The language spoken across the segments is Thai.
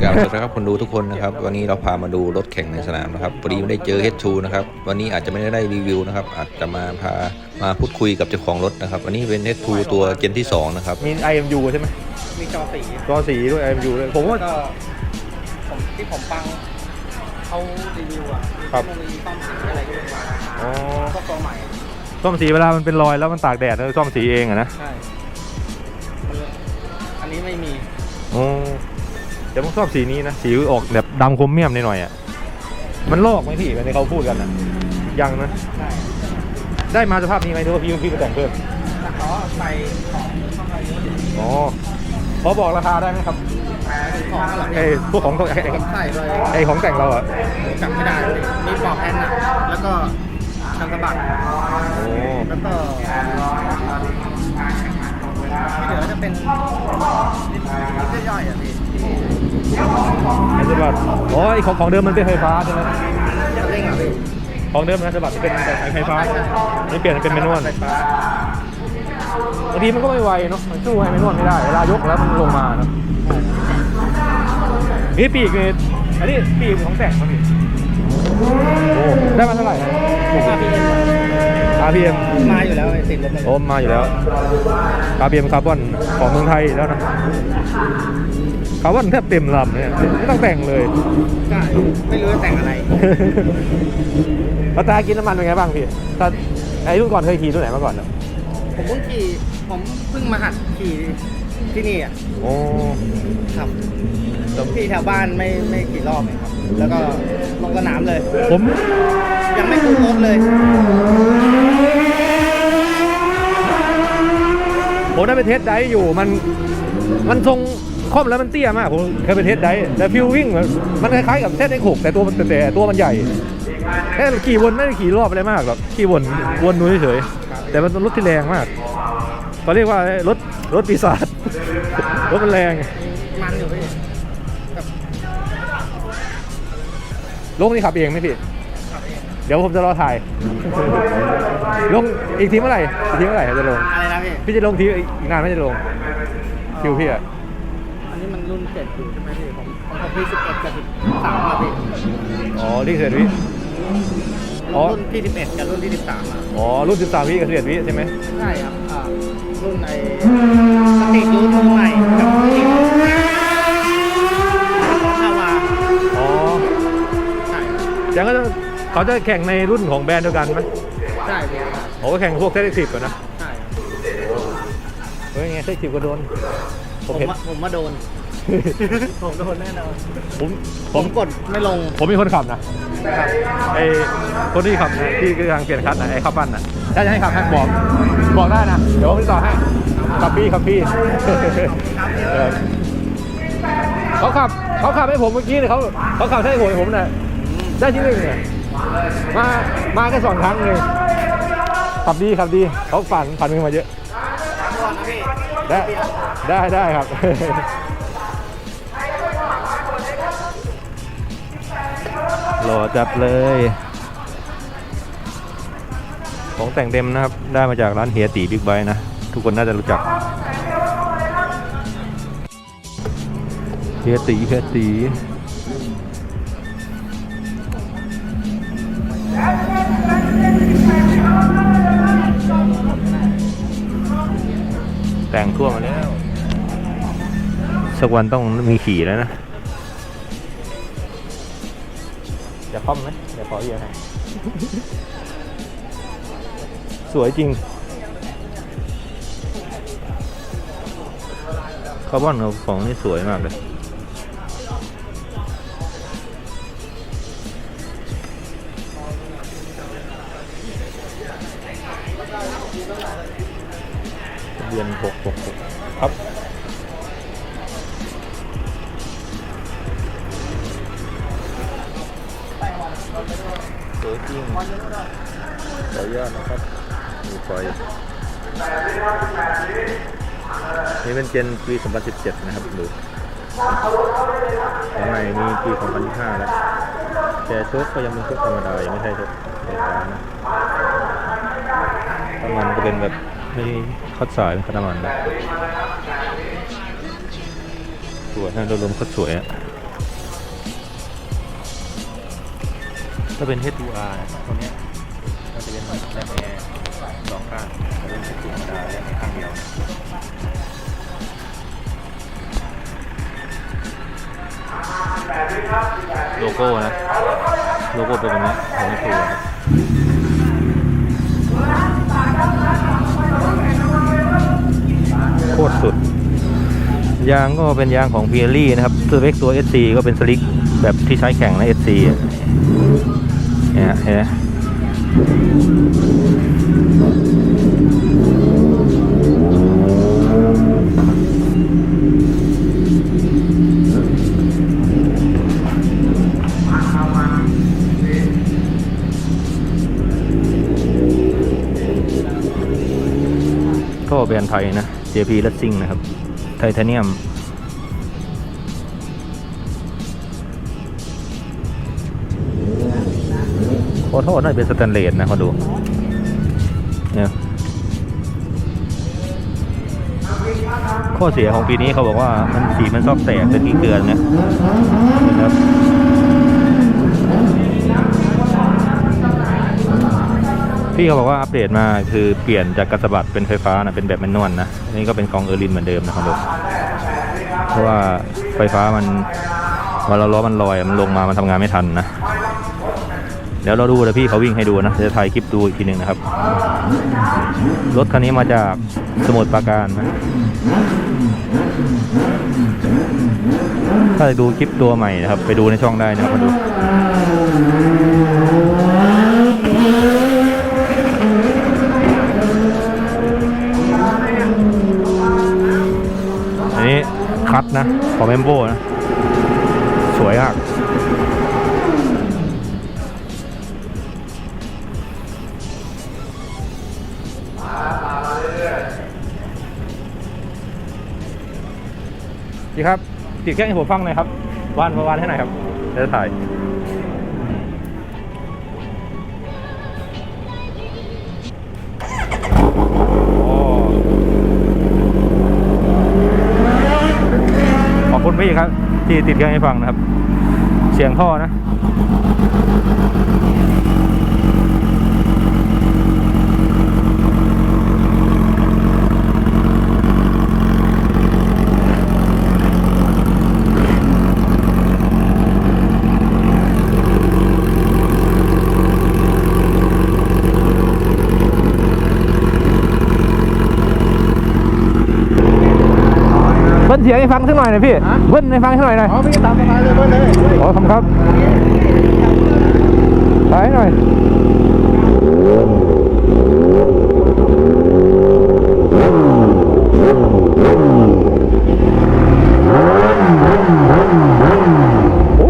กล่าวสวัสดีครับคนดูทุกคนนะครับ วันนี้เราพามาดูรถแข่งในสนามนะครับพอดีไม่ได้เจอ H2 นะครับวันนี้อาจจะไม่ได้รีวิวนะครับอาจจะมาพามาพูดคุยกับเจ้าของรถนะครับวันนี้เป็น H2 ตัวเจนที่ 2 นะครับมี IMU ใช่ไหมมีจอสีจอสีด้วย IMU ด้วยผมว่า ก็ผมที่ผมฟังเขารีวิวอะมีครับ เทคโนโลยีซ่อมสีอะไรก็มาอ๋อก็ตัวใหม่ซ่อมสีเวลามันเป็นรอยแล้วมันตากแดดแล้วซ่อมสีเองอะนะใช่มันอันนี้ไม่มีโอ้ เดี๋ยวผมชอบสีนี้นะ สีออกแบบดำคมเมี่ยมหน่อยๆอะ มันลอกไหมพี่ในเขาพูดกันอะ ยังนะใช่ได้มาสภาพนี้ไหมหรือว่าพี่พี่ไปแต่งเพิ่มแต่เขาใส่ของเข้ามาเยอะอ๋อพอบอกราคาได้ไหมครับของอะไรไอ้พวกของไอ้ไอ้ใส่เลยไอ้ของแต่งเราอะจำไม่ได้เลยมีปลอกแอนน่ะแล้วก็ชันสะบัดโอ้แล้วก็ที่เหลือจะเป็นนิดย่อยๆอะพี่ ไอ้สบัดอ๋อไอ้ของของเดิมมันเป็นไฟฟ้าใช่ไหมยังเร่งอะพี่ของเดิมนะสบัดมันเป็นแบบไฟฟ้านี่เปลี่ยนเป็นแมนนวลไฟฟ้าบางทีมันก็ไม่ไวเนาะมันสู้ให้ไม่นวดไม่ได้เวลายกแล้วมันลงมาเนาะนี่ปีกนี่อันนี้ปีกของแต่งครับพี่โอ้ได้มาเท่าไหร่ RPM มาอยู่แล้วไอ้ติดลบเลยโอ้มาอยู่แล้ว RPM คาร์บอนของเมืองไทยแล้วนะ คาร์บอนแทบเต็มลำเนี่ยไม่ต้องแต่งเลย ใช่ ไม่รู้จะแต่งอะไรภาษากินน้ำมันเป็นไงบ้างพี่ถ้าไอ้รุ่นก่อนเคยขี่รุ่นไหนมาก่อนเนาะผมเพิ่งขี่ผมเพิ่งมาหัดขี่ที่นี่อะโอ้ครับขี่แถวบ้านไม่ไม่กี่รอบเองครับ แล้วก็ลงสนามเลย ผมยังไม่คุ้นรถเลยผมได้ไปเทสไดฟ์อยู่มันมันทรง คล่อมแล้วมันเตี้ยมากผมเคยไปเทสไดฟ์แต่ฟิลวิ่งมันมันคล้ายๆกับเซตไอ้หกแต่ตัวมันแต่ตัวมันใหญ่แค่ขี่วนไม่ได้ขี่รอบอะไรมากหรอกขี่วนวนนู้เฉยๆแต่มันเป็นรถที่แรงมากเขาเรียกว่ารถรถปีศาจรถมันแรงมันอยู่พี่ลงนี่ขับเองไหมพี่ขับเองเดี๋ยวผมจะรอถ่าย ลงอีกทีเมื่อไหร่อีกทีเมื่อไหร่จะลงอะไรนะพี่พี่จะลงทีอีกนานไหม่จะลงคิวพี่อะอันนี้มัน รุ่นเจ็ดอยู่ใช่ไหมพี่ผมของผมพี่สิบเอ็ดกับสิบสามอะพี่อ๋อรีเสร็จวิ อ๋อ รุ่นที่สิบเอ็ดกับรุ่นที่สิบสามอะอ๋อ รุ่น 13 วิกับ11วิใช่ไหมใช่ครับอ่ารุ่นไอ้สติกรูทมือใหม่กับอีกคาวาอ๋อใช่ครับยังก็จะเขาจะแข่งในรุ่นของแบรนด์เดียวกันไหมใช่พี่ครับโอ้ก็แข่งพวกเซตสิบก่อนนะใช่ครับเฮ้ยไงเซตสิบก็โดน ผผมมเห็น ว่าผมมาโดน ผมโดนแน่นอนผมผมกดไม่ลง ผมมีคนขับนะไอคนที่ขับนะที่กำลังเปลี่ยนคันนะไอขับปั้นนะถ้าจะให้ขับให้บอกบอกได้นะเดี๋ยวผมติดต่อให้ขับพี่ขับพี่เออเขาขับเขาขับให้ผมเมื่อกี้เนี่ยเขาเขาขับให้ผมผมน่ะได้ที่หนึ่งเนี่ยมามาแค่สองครั้งเลยขับดีขับดีเขาฝันฝันมือมาเยอะก่อนนะพี่ได้ได้ได้ครับ รอจัดเลย ของแต่งเต็มนะครับ ได้มาจากร้านเฮียตีบิ๊กไบนะ ทุกคนน่าจะรู้จักเฮียตีเฮียตีแต่งทั่วมาแล้ว สักวันต้องมีขี่แล้วนะ คอมไหมเดี๋ยวขอเยอะให้สวยจริงคาร์บอนของนี่สวยมากเลยเบียนหกหกหก วยจริงขออนุญาตนะครับ มีไฟนี่เป็นเจนปี 2017 นะครับดูข้างในมีปี 2025แล้วแต่โชคก็ยังเป็นโชคธรรมดา ยังไม่ใช่ชคไฟฟ้านะน้ำมันก็เป็นแบบไม่คัดสายเป็นคัดน้ำมันนะสวยนะโดยรวมก็สวยอะ ถ้าเป็น H2R นะตัวเนี้ยก็จะเป็นแรมแอร์สองข้างจะเป็น H2 ธรรมดาแรมข้างเดียวโลโก้นะ โลโก้เป็นแบบนี้ของ H2 นะโคตรสุด ยางก็เป็นยางของ p ี r รี่นะครับ ตัวเล็กตัว SC ก็เป็นสลิกแบบที่ใช้แข่งใน SC อะ เนี่ยเห็นก็แบรนด์ไทยนะ JP Racing นะครับ ไทเทเนียม ขอโทษน่าจะเป็นสแตนเลสนะขอดู เนี่ย ข้อเสียของปีนี้เขาบอกว่ามันสีมันซอกแตกเป็นกี่เกลือนเนี่ยนะครับพี่เขาบอกว่าอัปเดตมาคือเปลี่ยนจากกระสบัดเป็นไฟฟ้านะเป็นแบบแมนนวลนะนี่ก็เป็นกองเออร์ลินเหมือนเดิมนะครับผมเพราะว่าไฟฟ้ามันเวลาล้อมันลอยมันลงมามันทำงานไม่ทันนะ เดี๋ยวเราดูนะพี่เขาวิ่งให้ดูนะจะถ่ายคลิปดูอีกทีหนึ่งนะครับ รถคันนี้มาจากสมุทรปราการนะถ้าจะดูคลิปตัวใหม่นะครับ ไปดูในช่องได้นะครับมาดูอันนี้คัดนะของเมมโบนะ สวยมาก ดีครับติดเครื่องให้ผมฟังหน่อยครับวานวานให้หน่อยครับเดี๋ยวจะถ่ายขอบคุณพี่ครับ ที่ติดเครื่องให้ฟังนะครับ เสียงท่อนะ เบิ้ลเสียงให้ฟังสักหน่อยหน่อยพี่เบิ้ลให้ฟังสักหน่อยหน่อยอ๋อพี่ตามสบายเลยเพื่อนเลยขอคำครับถ่ายหน่อยโอ้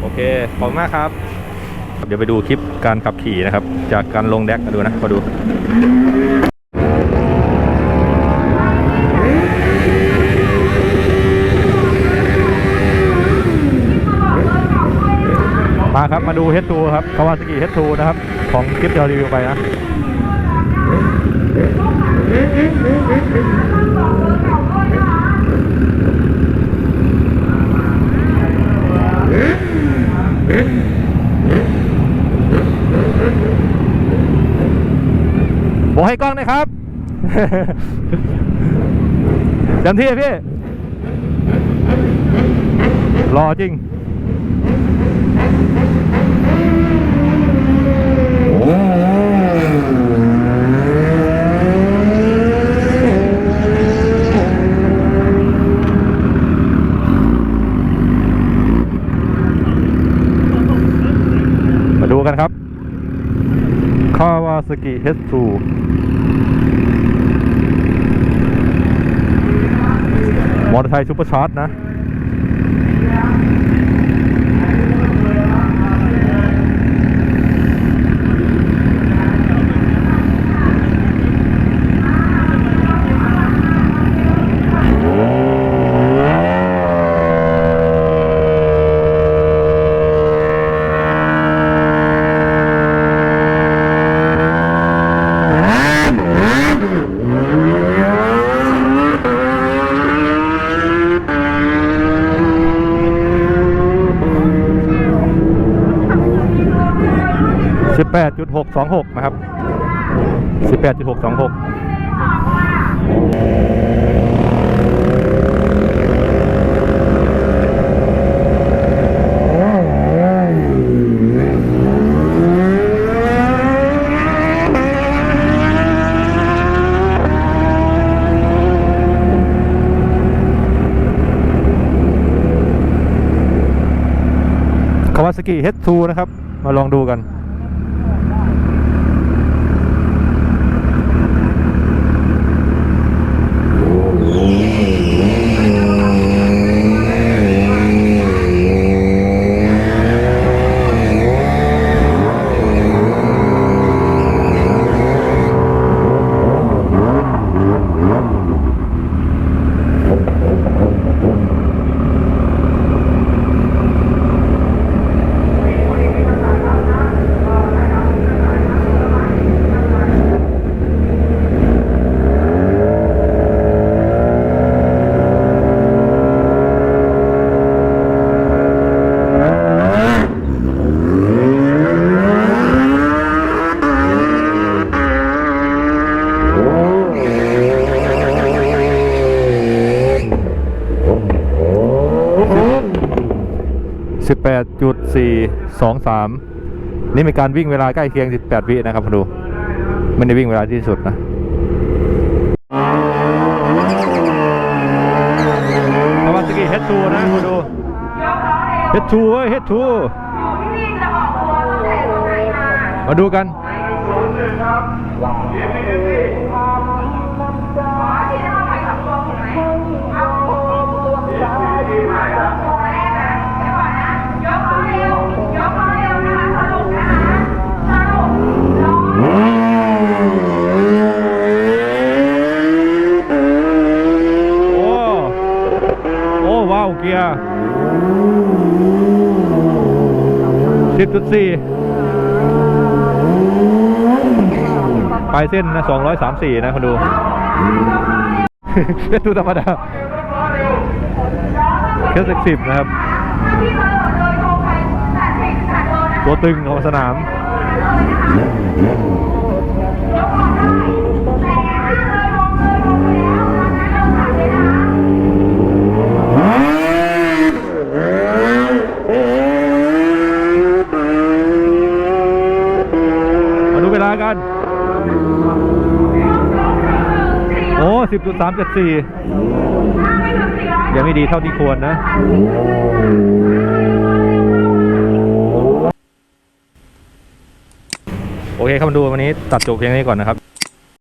โอเคขอบคุณมากครับ เดี๋ยวไปดูคลิปการขับขี่นะครับ จากการลงแดกมาดูนะมาดู มาครับ มาดู H2 ครับคาวาซากิ H2 นะครับ ของคลิปที่เรารีวิวไปนะ บอกให้กล้องนะครับเต็มที่พี่รอจริง มาดูกันครับ คาวา สกิ H2 มอเตอร์ไซค์ซูเปอร์ชาร์จนะ 18.626 นะครับ 18.626คาวาสกิ H2 นะครับ มาลองดูกัน 18.423 นี่มีการวิ่งเวลาใกล้เคียง 18 วินะครับคุณดู ไม่ได้วิ่งเวลาที่สุดนะคาวาสกิ H2 นะคุณดู H2 เว้ย H2 มาดูกัน 204 ปลายเส้นนะ234 นะคนดูเป็นตัธรรมดาแค่สักสิบนะครับ ตัวตึงของสนาม 50.374 ยังไม่ดีเท่าที่ควรนะ โอเคครับมาดูวันนี้ตัดจบเพียงนี้ก่อนนะครับ